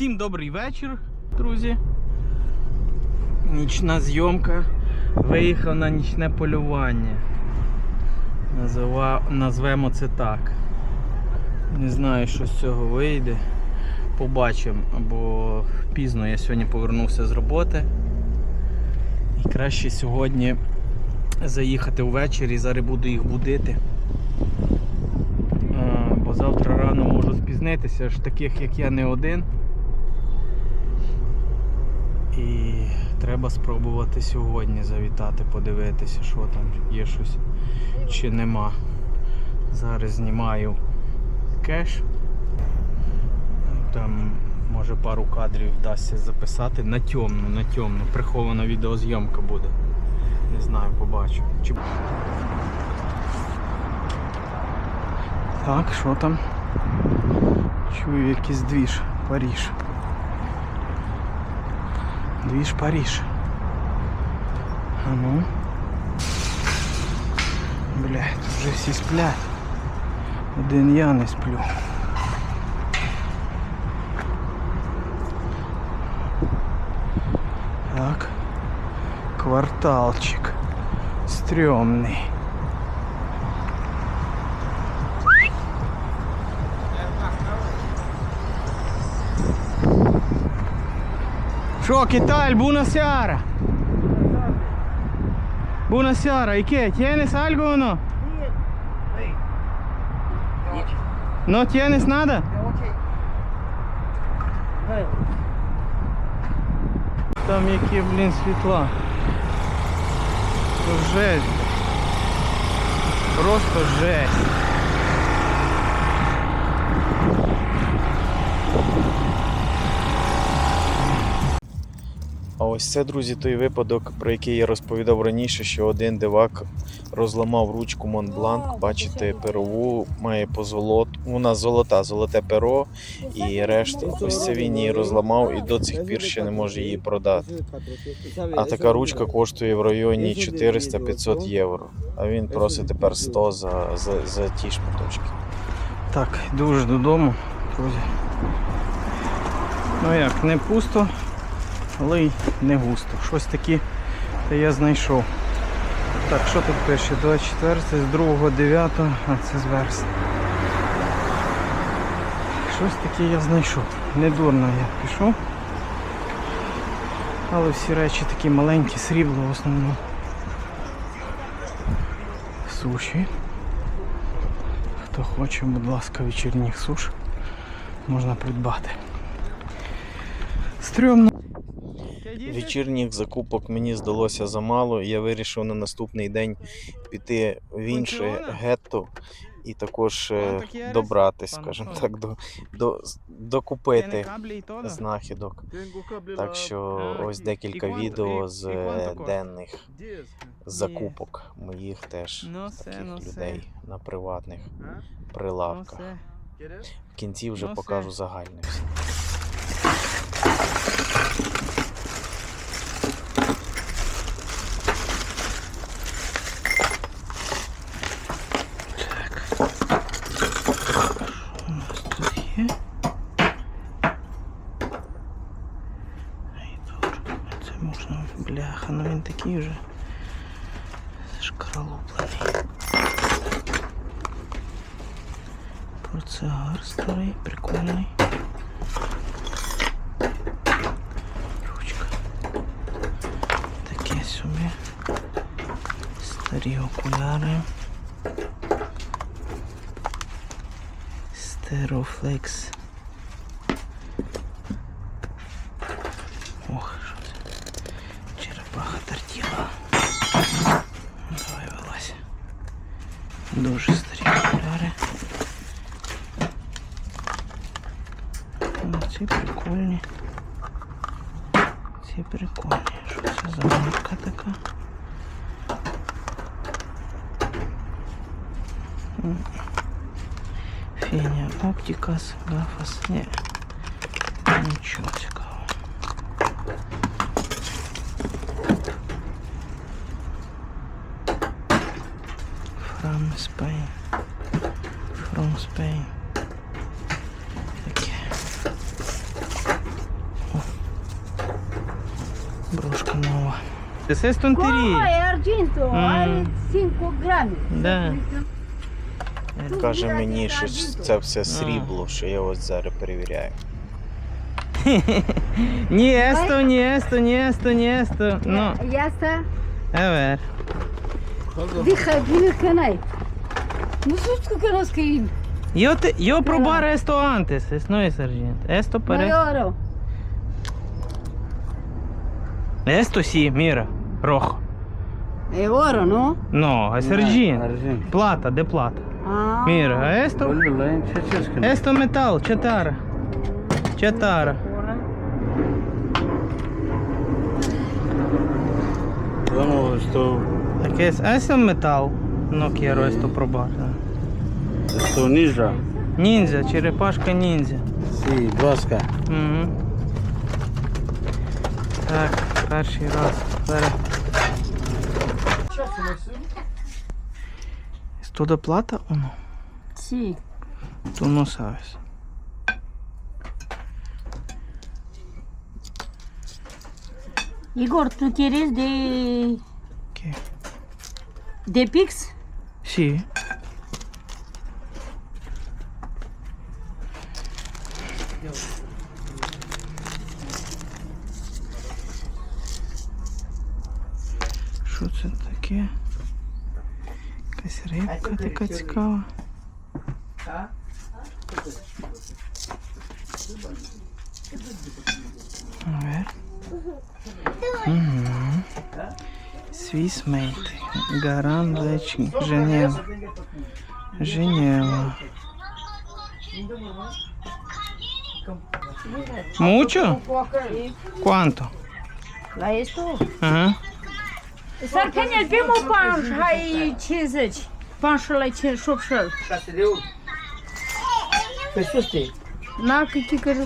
Всім добрий вечір, друзі. Нічна зйомка. Виїхав на нічне полювання. Назива... Назвемо це так. Не знаю, що з цього вийде. Побачимо, бо пізно я сьогодні повернувся з роботи. І краще сьогодні заїхати ввечері, зараз буду їх будити. Бо завтра рано можу спізнитися, ж таких як я не один. І треба спробувати сьогодні завітати, подивитися, що там є щось чи нема. Зараз знімаю кеш. Там може пару кадрів вдасться записати на темну, на темну. Прихована відеозйомка буде. Не знаю, побачу. Чи... Так, що там? Чую якийсь двіж, Паріж. Двіж Паріж. А ну. Блядь, тут вже всі сплять. Один я не сплю. Так. Кварталчик. Стрёмный. Що, Киталь, buonasera. Buonasera, ¿y qué? ¿Tienes algo o no? ¿No tienes nada? Там які, блін, світла. Жесть. Просто жесть. Ось це, друзі, той випадок, про який я розповідав раніше, що один дивак розламав ручку Монбланк. Бачите, перову має позолот. Вона золота, золоте перо і решту. Ось це він її розламав і до цих пір ще не може її продати. А така ручка коштує в районі 400-500 євро. А він просить тепер 100 за, за, за ті шматочки. Так, йду вже додому, друзі. Ну як, не пусто, але й не густо. Щось таке та я знайшов. Так, що тут пише? 24 з 2 9, а це з вересня. Щось таке я знайшов. Недурно я пішов. Але всі речі такі маленькі, срібло в основному. Суші. Хто хоче, будь ласка, вечірніх суш можна придбати. Стрьомно. Вечірніх закупок мені здалося замало. і Я вирішив на наступний день піти в інше гетто і також е, добратись, скажімо так, до, до, докупити знахідок. Так що ось декілька відео з е, денних закупок моїх теж Ну таких ну людей на приватних Ну прилавках. В кінці вже покажу все. загальне тут є. І тут це можна бляха, ну він такий вже шкаралуплений. Портсигар старий, прикольний. Ручка. Таке собі. Старі окуляри. Стерофлекс. Ох, що це? Черепаха тортіла. Давай вилазь. Дуже старі окуляри. Ну, ці прикольні. Ці прикольні. Що це за марка така? М. Феня Оптикас, Гафас. Ні. Нічого цікавого. From Spain. From Spain. Таке. Брошка нова. Це стонтері. Come è argento, Mm. hai 5 grammi. Да. Каже мені, що це все срібло, що я ось зараз перевіряю. Ні, есто, ні, есто, ні, есто, ні, есто. Ну, está. евер. Musus kukanos kayın. Io, te, io probare esto antes, es no es argento. Esto pare. Mayoro. Esto sì, mira, rojo. È oro, no? No, es argento. Plata, de plata. Ah. Mira, esto, esto metal, esto, es, metal. No quiero esto probar. esto ninja. Ниндзя, черепашка ниндзя. Vasca. Угу. Так, перший раз. Зараз. no? Sì. Tú no sabes. Igor, ¿tú quieres de, ¿Qué? de Pix? Sí. Що це таке? Якась рибка така цікава. Ver. Мгм. Swiss made. Гаран Блеч. Женева. Женева. Mucho? Quanto? La esto? Ага. Sarkan el primo panș, hai 50. Panșul la 50, șopșel. Pessoas têm. Não, que de quero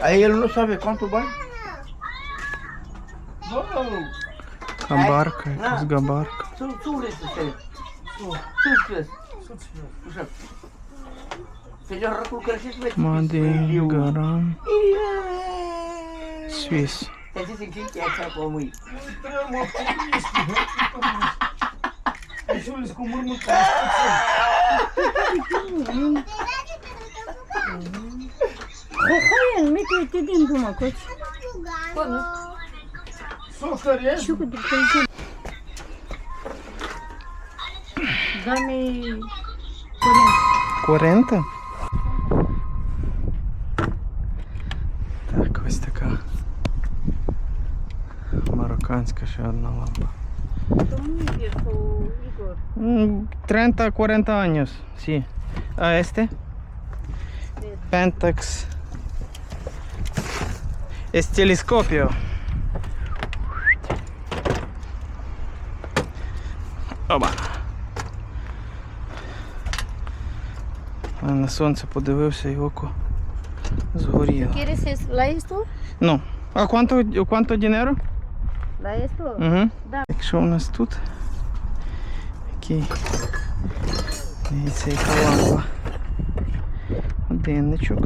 Aí ele não sabe quanto vai. Gambarca, é gambarca. Tu, tu, tu, tu, tu, Mandei garam. Suíço. Júlio, com muito Хоен, мито и ти дим дума, коч. Сосаре. Чука да кажем. Даме 40. Так, ось така марокканська ще одна лампа. Igor. Mm, 30-40 años, sí. ¿A este? Pentax. Es telescopio. Оба. А на сонце подивився і око згоріло. ¿Quieres es- la esto? Ну, а quanto, quanto dinero? Угу. Да. Якщо у нас тут який дивіться, яка лампа. Годинничок.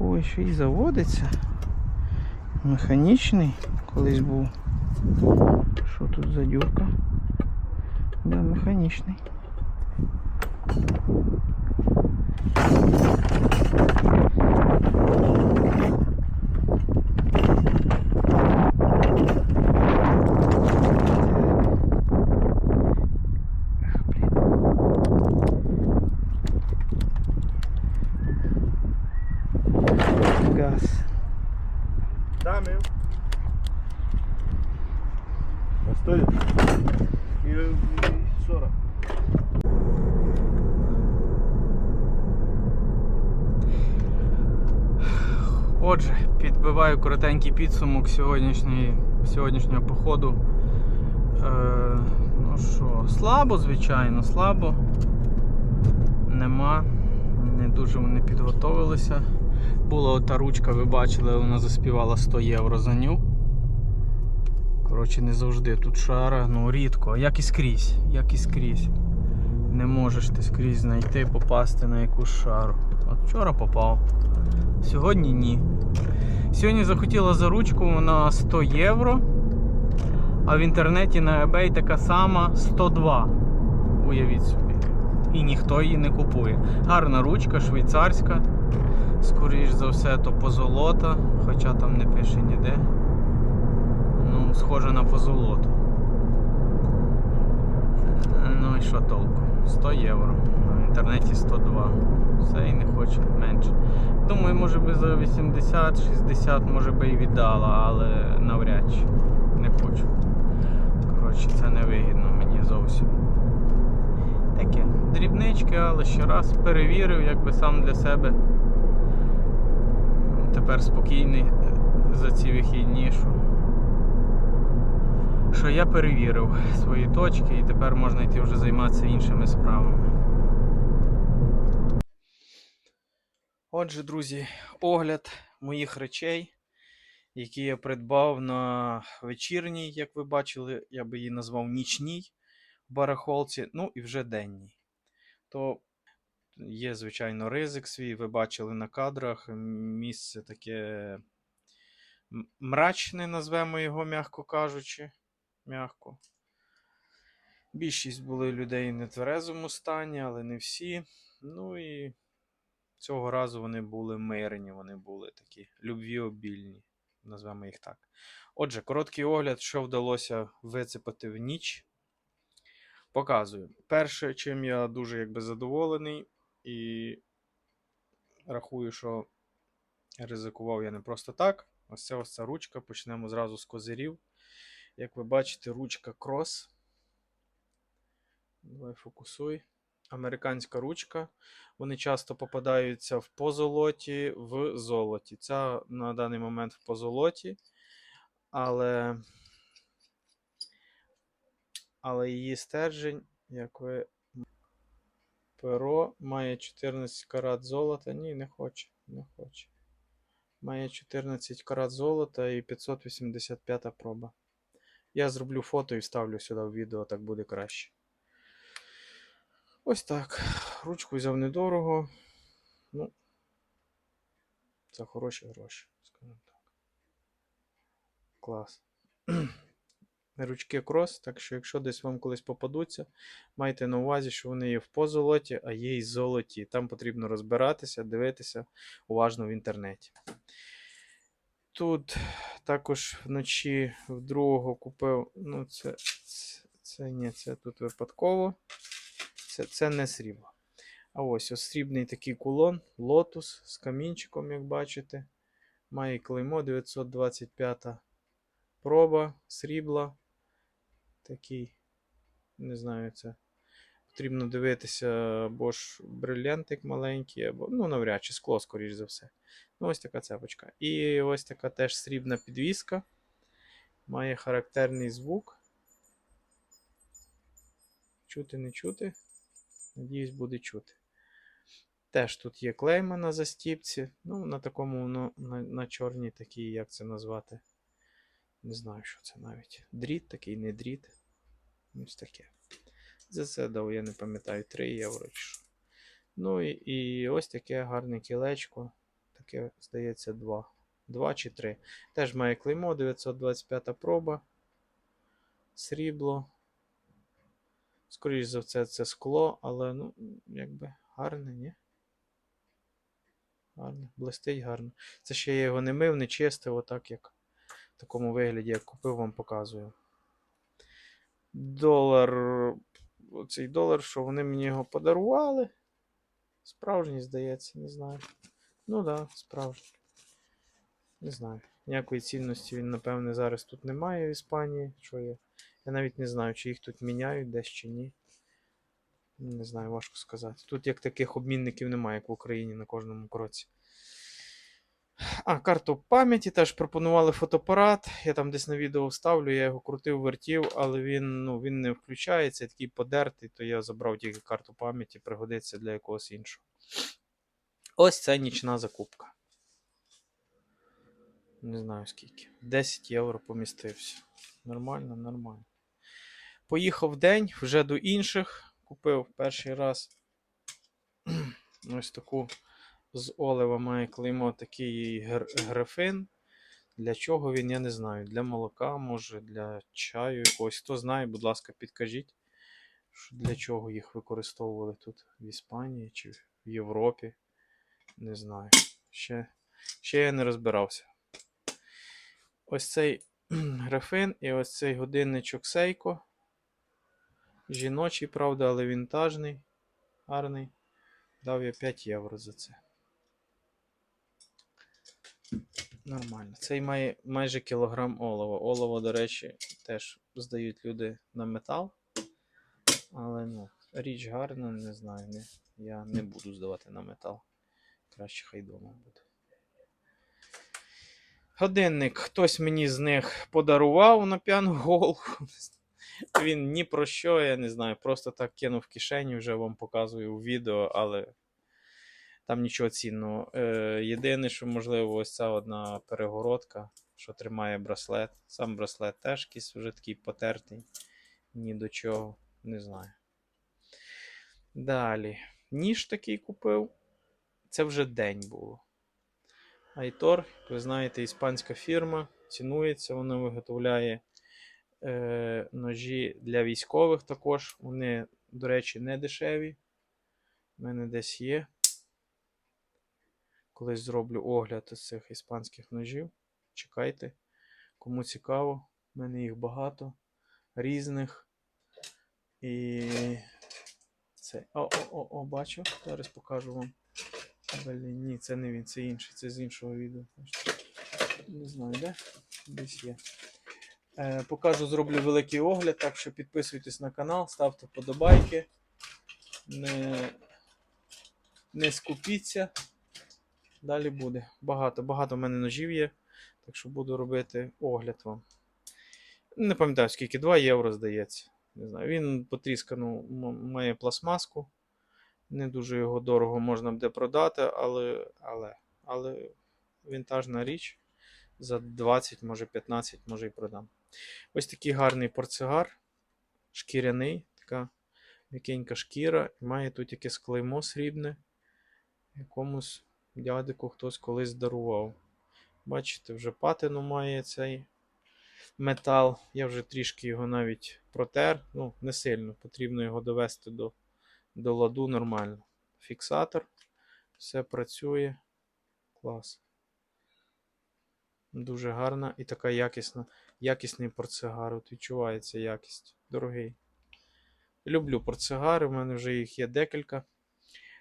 Ой, що і заводиться. Механічний колись був. Що тут за дюрка? Да, механічний. Газ. Да, meu. Постой. И, и 40. Отже, підбиваю коротенький підсумок сьогоднішньої, сьогоднішнього походу. Е, ну що, слабо, звичайно, слабо. Нема. Не дуже вони підготовилися. Була ота ручка, ви бачили, вона заспівала 100 євро за ню. Коротше, не завжди тут шара, ну рідко, як і скрізь, як і скрізь. Не можеш ти скрізь знайти, попасти на якусь шару. От вчора попав. Сьогодні ні. Сьогодні захотіла за ручку на 100 євро, а в інтернеті на eBay така сама 102. Уявіть собі. І ніхто її не купує. Гарна ручка, швейцарська. Скоріш за все, то позолота, хоча там не пише ніде. Ну, схоже на позолоту. Ну і що толку? 100 євро. В інтернеті 102. Все і не хоче менше. Думаю, може би за 80-60 може би і віддала, але навряд чи не хочу. Коротше, це не вигідно мені зовсім. Таке дрібнички, але ще раз перевірив, якби сам для себе. Тепер спокійний е, за ці вихідні, що, що я перевірив свої точки і тепер можна йти вже займатися іншими справами. Отже, друзі, огляд моїх речей, які я придбав на вечірній, як ви бачили, я би її назвав нічній барахолці, ну і вже денній. То є, звичайно, ризик свій. Ви бачили на кадрах. Місце таке мрачне, назвемо його, м'яко кажучи. М'яко. Більшість були людей в нетверезому стані, але не всі. Ну і цього разу вони були мирні, вони були такі любвіобільні, назвемо їх так. Отже, короткий огляд, що вдалося вицепити в ніч. Показую. Перше, чим я дуже якби задоволений, і рахую, що ризикував я не просто так. Ось це ось ця ручка. Почнемо зразу з козирів. Як ви бачите, ручка крос. Давай фокусуй. Американська ручка. Вони часто попадаються в позолоті, в золоті. Ця на даний момент в позолоті, але, але її стержень, як ви. Перо має 14 карат золота. Ні, не хоче. Не хоче. Має 14 карат золота і 585 проба. Я зроблю фото і вставлю сюди в відео, так буде краще. Ось так. Ручку взяв недорого. Ну, за хороші гроші, скажімо так. Клас. Ручки крос, так що, якщо десь вам колись попадуться, майте на увазі, що вони є в позолоті, а є і золоті. Там потрібно розбиратися, дивитися уважно в інтернеті. Тут також вночі в другого купив. Ну, це, це, це ні, це тут випадково. Це, це не срібло. А ось ось срібний такий кулон, лотус з камінчиком, як бачите. Має клеймо 925 проба, срібла. Такий, не знаю, це. Потрібно дивитися, або ж брилянтик маленький, або, ну, навряд чи скло, скоріш за все. Ну, ось така цепочка. І ось така теж срібна підвіска. Має характерний звук. Чути, не чути. Надіюсь, буде чути. Теж тут є клейма на застіпці. Ну, на такому, ну, на, на чорній такій, як це назвати. Не знаю, що це навіть. Дріт, такий не дріт. Ось таке. За це дав, я не пам'ятаю, 3 євро. Ну і, і ось таке гарне кілечко. Таке, здається, 2. 2 чи 3. Теж має клеймо, 925 проба. Срібло. Скоріше за все, це скло, але, ну, якби гарне, ні? Гарне, блистить гарно. Це ще я його не мив, не чистив, отак як в такому вигляді, як купив, вам показую. Долар. Оцей долар, що вони мені його подарували. Справжній, здається, не знаю. Ну так, да, справжній. Не знаю. Ніякої цінності він, напевне, зараз тут немає в Іспанії. Що є? Я навіть не знаю, чи їх тут міняють десь чи ні. Не знаю, важко сказати. Тут як таких обмінників немає, як в Україні на кожному кроці. А, карту пам'яті теж пропонували фотоапарат. Я там десь на відео вставлю, я його крутив, вертів, але він ну, він не включається, такий подертий, то я забрав тільки карту пам'яті, пригодиться для якогось іншого. Ось це нічна закупка. Не знаю скільки. 10 євро помістився. Нормально, нормально. Поїхав день вже до інших. Купив перший раз ось таку з олива має клеймо такий гр- графин. Для чого він, я не знаю. Для молока, може, для чаю якогось. Хто знає, будь ласка, підкажіть, для чого їх використовували тут в Іспанії чи в Європі. Не знаю. Ще, ще я не розбирався. Ось цей графин і ось цей годинничок Сейко. Жіночий, правда, але вінтажний, гарний. Дав я 5 євро за це. Нормально. Цей має майже кілограм олова. Олово, до речі, теж здають люди на метал. Але ну, річ гарна, не знаю. Не, я не буду здавати на метал. Краще хай дома буде. Годинник хтось мені з них подарував на п'яну голову. Він ні про що, я не знаю. Просто так кинув в кишені, вже вам показую у відео, але там нічого цінного. Е, єдине, що можливо, ось ця одна перегородка, що тримає браслет. Сам браслет теж якийсь вже такий потертий. Ні до чого, не знаю. Далі. Ніж такий купив. Це вже день було. Айтор, ви знаєте, іспанська фірма. Цінується, вона виготовляє е, ножі для військових також. Вони, до речі, не дешеві. У мене десь є. Колись зроблю огляд із цих іспанських ножів. Чекайте. Кому цікаво, в мене їх багато різних. І це. О-о-о, бачу. Зараз покажу вам. Блін, ні, це не він, це інший, це з іншого відео. Не знаю, де? Десь є. Е, покажу, зроблю великий огляд, так що підписуйтесь на канал, ставте вподобайки. Не, не скупіться. Далі буде. Багато, багато в мене ножів є, так що буду робити огляд вам. Не пам'ятаю, скільки 2 євро здається. Не знаю. Він потріскану має пластмаску. Не дуже його дорого можна буде продати, але, але, але вінтажна річ. За 20, може 15, може і продам. Ось такий гарний портсигар. Шкіряний, така м'якенька шкіра. Має тут якесь клеймо срібне. Якомусь дядику хтось колись дарував. Бачите, вже патину має цей метал. Я вже трішки його навіть протер. Ну, не сильно. Потрібно його довести до, до ладу нормально. Фіксатор. Все працює. Клас. Дуже гарна і така якісна, якісний портсигар. От відчувається якість. Дорогий. Люблю портсигари, в мене вже їх є декілька.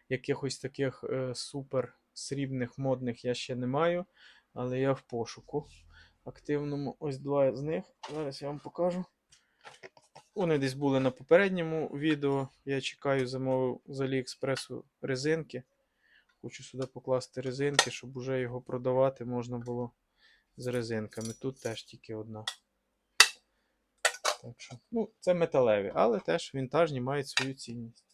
Якихось таких е, супер срібних модних я ще не маю, але я в пошуку активному. Ось два з них. Зараз я вам покажу. Вони десь були на попередньому відео. Я чекаю, замовив з Аліекспресу резинки. Хочу сюди покласти резинки, щоб уже його продавати можна було з резинками. Тут теж тільки одна. Так що, ну, це металеві, але теж вінтажні мають свою цінність.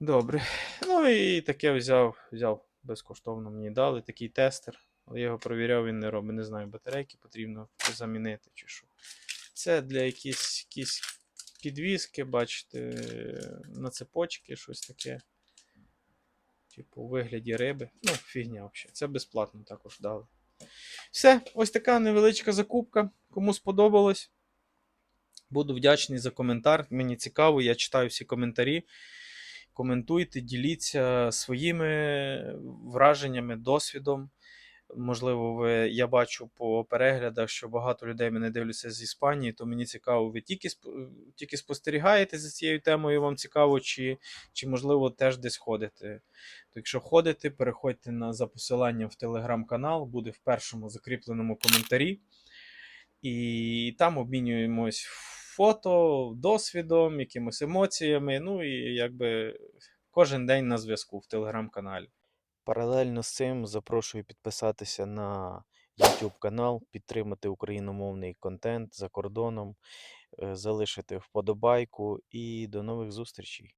Добре. Ну і таке взяв, взяв безкоштовно мені дали такий тестер. Але я його провіряв, він не робить. Не знаю, батарейки потрібно замінити чи що. Це для якісь, якісь підвіски, бачите, на цепочки, щось таке. Типу, у вигляді риби. Ну, фігня взагалі. Це безплатно також дали. Все, ось така невеличка закупка. Кому сподобалось, буду вдячний за коментар. Мені цікаво, я читаю всі коментарі. Коментуйте, діліться своїми враженнями, досвідом. Можливо, ви, я бачу по переглядах, що багато людей мене дивляться з Іспанії, то мені цікаво, ви тільки, тільки спостерігаєте за цією темою, вам цікаво, чи, чи можливо теж десь ходите. То якщо ходите, переходьте на, за посиланням в телеграм-канал, буде в першому закріпленому коментарі. І там обмінюємось фото, досвідом, якимось емоціями. Ну і якби кожен день на зв'язку в телеграм-каналі. Паралельно з цим запрошую підписатися на YouTube канал, підтримати україномовний контент за кордоном, е, залишити вподобайку і до нових зустрічей.